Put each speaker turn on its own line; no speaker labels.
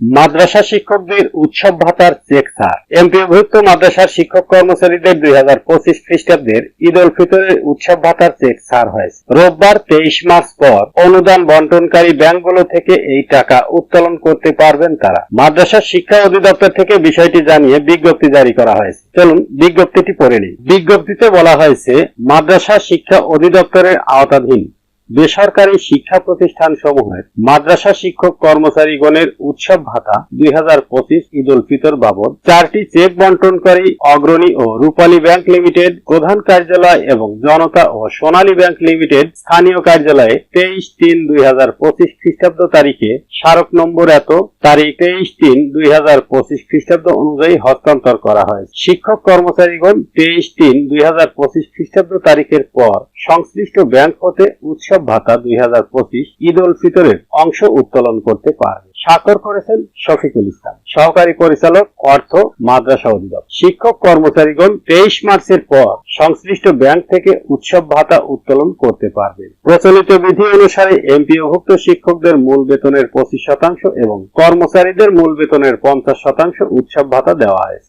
মাদ্রাসা শিক্ষকদের উৎসব ভাতার চেক ছাড়। এমপিভুক্ত মাদ্রাসার শিক্ষক কর্মচারীদের দুই হাজার পঁচিশ খ্রিস্টাব্দের ঈদ উল ফিতরের উৎসব ভাতার চেক ছাড় হয়েছে। রোববার তেইশ মার্চ পর অনুদান বন্টনকারী ব্যাংকগুলো থেকে এই টাকা উত্তোলন করতে পারবেন তারা। মাদ্রাসা শিক্ষা অধিদপ্তর থেকে বিষয়টি জানিয়ে বিজ্ঞপ্তি জারি করা হয়েছে। চলুন বিজ্ঞপ্তিটি পড়ে নিই। বিজ্ঞপ্তিতে বলা হয়েছে, মাদ্রাসা শিক্ষা অধিদপ্তরের আওতাধীন বেসরকারি শিক্ষা প্রতিষ্ঠান সমূহের মাদ্রাসা শিক্ষক কর্মচারীগণের উৎসব ভাতা দুই হাজার পঁচিশ ঈদ উল ফিতর বাবদ, চারটি চেক বন্টনকারী অগ্রণী ও রূপালী ব্যাংক লিমিটেড, প্রধান কার্যালয় এবং জনতা ও সোনালী ব্যাংক লিমিটেড স্থানীয় কার্যালয়ে তেইশ তিন দুই হাজার পঁচিশ খ্রিস্টাব্দ তারিখে স্মারক নম্বর এত, তারিখ তেইশ তিন দুই হাজার পঁচিশ খ্রিস্টাব্দ অনুযায়ী হস্তান্তর করা হয়। শিক্ষক কর্মচারীগণ তেইশ তিন দুই হাজার পঁচিশ খ্রিস্টাব্দ তারিখের পর সংশ্লিষ্ট ব্যাংক হতে উৎসব ভাতা দুই হাজার পঁচিশ ঈদ উল ফিতরের অংশ উত্তোলন করতে পারবে। স্বাক্ষর করেছেন শফিকুল ইসলাম। সহকারী পরিচালক, অর্থ, মাদ্রাসা অধিদপ্তর। শিক্ষক কর্মচারীগণ তেইশ মার্চের পর সংশ্লিষ্ট ব্যাংক থেকে উৎসব ভাতা উত্তোলন করতে পারবে প্রচলিত বিধি অনুসারে এমপিওভুক্ত শিক্ষকদের মূল বেতনের পঁচিশ শতাংশ এবং কর্মচারীদের মূল বেতনের পঞ্চাশ শতাংশ উৎসব ভাতা দেওয়া হয়েছে।